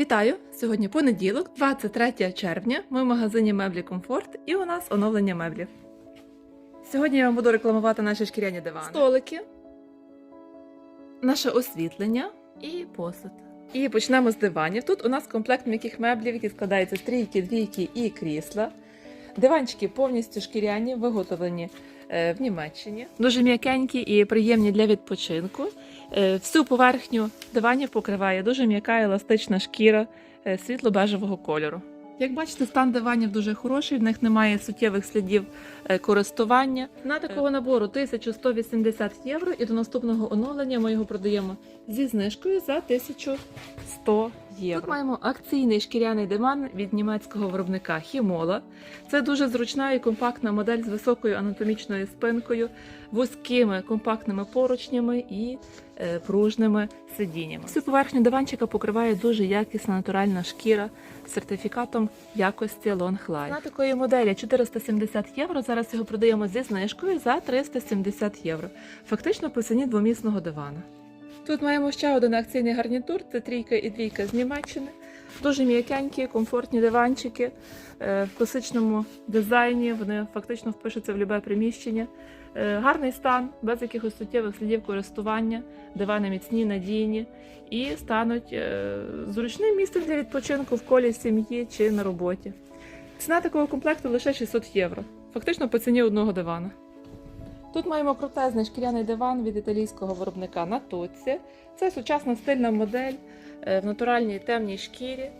Вітаю! Сьогодні понеділок, 23 червня. Ми в магазині меблі Комфорт і у нас оновлення меблів. Сьогодні я вам буду рекламувати наші шкіряні дивани, столики, наше освітлення і посуд. І почнемо з диванів. Тут у нас комплект м'яких меблів, які складаються з трійки, двійки і крісла. Диванчики повністю шкіряні, виготовлені е, в Німеччині. Дуже м'якенькі і приємні для відпочинку. Е, Всю поверхню диванів покриває дуже м'яка еластична шкіра е, світло-бежевого кольору. Як бачите, стан диванів дуже хороший, в них немає суттєвих слідів користування. На такого набору 1180 євро, і до наступного оновлення ми його продаємо зі знижкою за 1100 євро. Тут маємо акційний шкіряний диван від німецького виробника Хімола. Це дуже зручна і компактна модель з високою анатомічною спинкою, вузькими компактними поручнями і е, пружними сидіннями. Всю поверхню диванчика покриває дуже якісна натуральна шкіра з сертифікатом якості Long Life. На такої моделі 470 євро. Зараз його продаємо зі знижкою за 370 євро. Фактично по ціні двомісного дивана. Тут маємо ще один акційний гарнітур, це трійка і двійка з Німеччини. Дуже м'якенькі, комфортні диванчики е, в класичному дизайні. Вони фактично впишуться в любе приміщення. Е, Гарний стан, без якихось суттєвих слідів користування, дивани міцні, надійні і стануть е, зручним місцем для відпочинку в колі сім'ї чи на роботі. Ціна такого комплекту лише 600 євро, фактично по ціні одного дивана. Тут маємо крутезний шкіряний диван від італійського виробника Натоці. Це сучасна стильна модель е, в натуральній темній шкірі.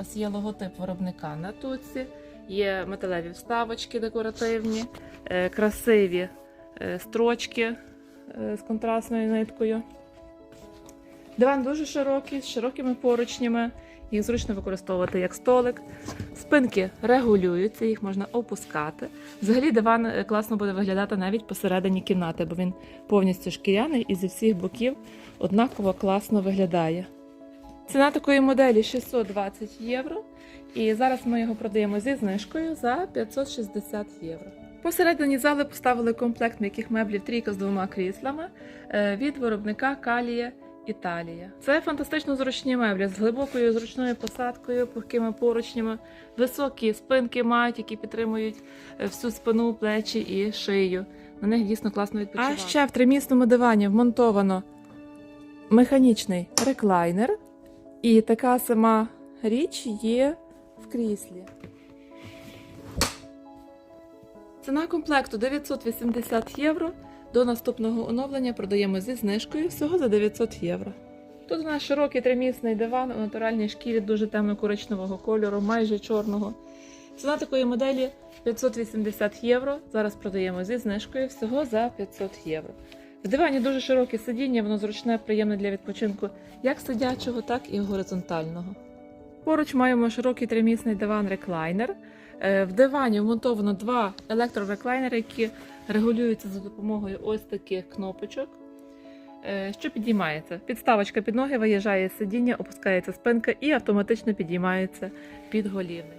Ось є логотип виробника Натуці, є металеві вставочки декоративні, е, красиві е, строчки з контрастною ниткою. Диван дуже широкий, з широкими поручнями. Їх зручно використовувати як столик. Спинки регулюються, їх можна опускати. Взагалі диван е, класно буде виглядати навіть посередині кімнати, бо він повністю шкіряний і зі всіх боків однаково класно виглядає. Ціна такої моделі 620 євро. І зараз ми його продаємо зі знижкою за 560 євро. Посередині зали поставили комплект м'яких меблів трійка з двома кріслами е, від виробника Калія Італія. Це фантастично зручні меблі з глибокою зручною посадкою, пухкими поручнями, високі спинки мають, які підтримують е, всю спину, плечі і шию. На них дійсно класно відпочивати. А ще в тримісному дивані вмонтовано механічний реклайнер, і така сама річ є в кріслі. Ціна комплекту 980 євро. До наступного оновлення продаємо зі знижкою всього за 900 євро. Тут у нас широкий тримісний диван у натуральній шкірі дуже темно-коричневого кольору, майже чорного. Ціна такої моделі 580 євро. Зараз продаємо зі знижкою всього за 500 євро. В дивані дуже широке сидіння, воно зручне, приємне для відпочинку як сидячого, так і горизонтального. Поруч маємо широкий тримісний диван-реклайнер. Е, В дивані вмонтовано два електрореклайнери, які регулюються за допомогою ось таких кнопочок, е, що підіймається. Підставочка під ноги виїжджає з сидіння, опускається спинка і автоматично підіймається підголівник.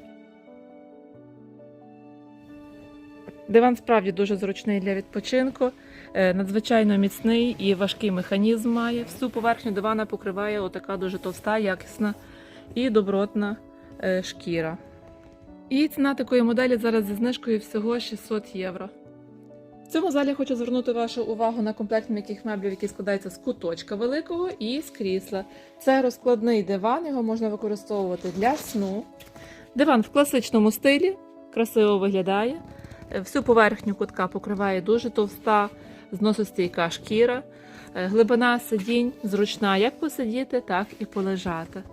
Диван справді дуже зручний для відпочинку, е, надзвичайно міцний і важкий механізм має. Всю поверхню дивана покриває отака дуже товста, якісна і добротна е, шкіра. І ціна такої моделі зараз зі знижкою всього 600 євро. В цьому залі хочу звернути вашу увагу на комплект м'яких меблів, які складаються з куточка великого і з крісла. Це розкладний диван, його можна використовувати для сну. Диван в класичному стилі, красиво виглядає. Е, Всю поверхню кутка покриває дуже товста, зносостійка шкіра. Е, Глибина сидінь зручна як посидіти, так і полежати.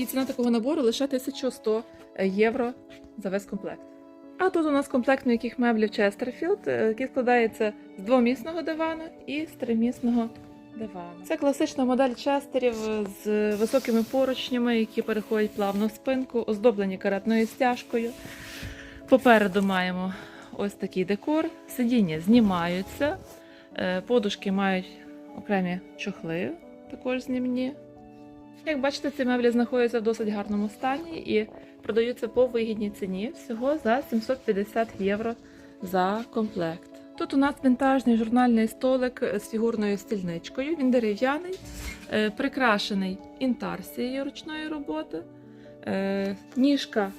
І ціна такого набору лише 1100 євро за весь комплект. А тут у нас комплект м'яких меблів е, який складається з двомісного дивану і з тримісного дивану. Це класична модель честерів з високими поручнями, які переходять плавно в спинку, оздоблені каретною стяжкою. Попереду маємо ось такий декор. Сидіння знімаються, е, подушки мають окремі чохли, також знімні. Як бачите, ці меблі знаходяться в досить гарному стані і продаються по вигідній ціні всього за 750 євро за комплект. Тут у нас вінтажний журнальний столик з фігурною стільничкою. Він дерев'яний, е, прикрашений інтарсією ручної роботи. Е, Ніжка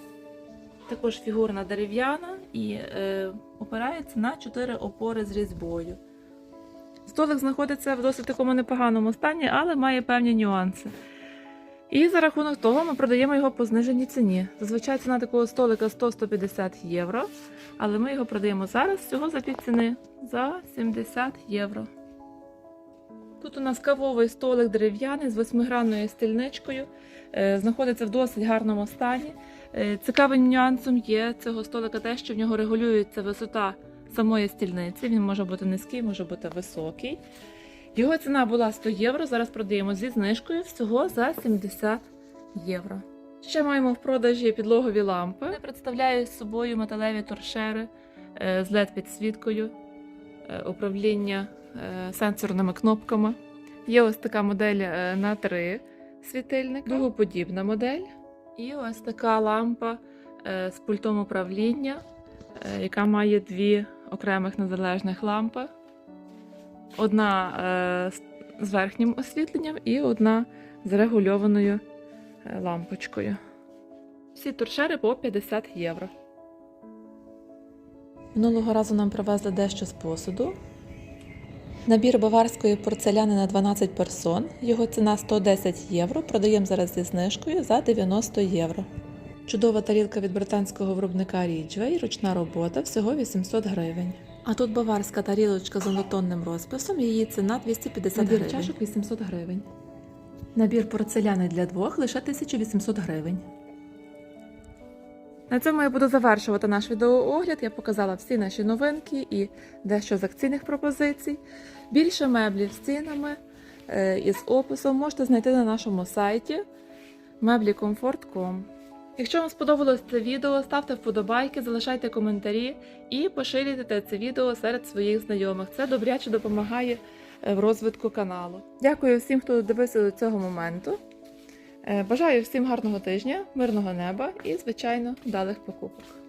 також фігурна дерев'яна і е, опирається на чотири опори з різьбою. Столик знаходиться в досить такому непоганому стані, але має певні нюанси. І за рахунок того ми продаємо його по зниженій ціні. Зазвичай ціна такого столика 100-150 євро, але ми його продаємо зараз всього за півціни за 70 євро. Тут у нас кавовий столик дерев'яний з восьмигранною стільничкою. Е, Знаходиться в досить гарному стані. Е, Цікавим нюансом є цього столика те, що в нього регулюється висота самої стільниці. Він може бути низький, може бути високий. Його ціна була 100 євро. Зараз продаємо зі знижкою всього за 70 євро. Ще маємо в продажі підлогові лампи. Вони представляють собою металеві торшери е, з led підсвіткою, е, управління е, сенсорними кнопками. Є ось така модель на три світильника, дугоподібна модель. І ось така лампа з пультом управління, яка має дві окремих незалежних лампи. Одна е, з- верхнім освітленням і одна з регульованою е, лампочкою. Всі торшери по 50 євро. Минулого разу нам привезли дещо з посуду. Набір баварської порцеляни на 12 персон. Його ціна 110 євро. Продаємо зараз зі знижкою за 90 євро. Чудова тарілка від британського виробника Ridgeway, ручна робота, всього 800 гривень. А тут баварська тарілочка з однотонним розписом, її ціна 250 Набір гривень. чашок 800 гривень. Набір порцеляни для двох лише 1800 гривень. На цьому я буду завершувати наш відеоогляд. Я показала всі наші новинки і дещо з акційних пропозицій. Більше меблів з цінами е, і з описом можете знайти на нашому сайті меблікомфорт.com. Якщо вам сподобалось це відео, ставте вподобайки, залишайте коментарі і поширюйте це відео серед своїх знайомих. Це добряче допомагає е, в розвитку каналу. Дякую всім, хто дивився до цього моменту. Е, Бажаю всім гарного тижня, мирного неба і, звичайно, вдалих покупок.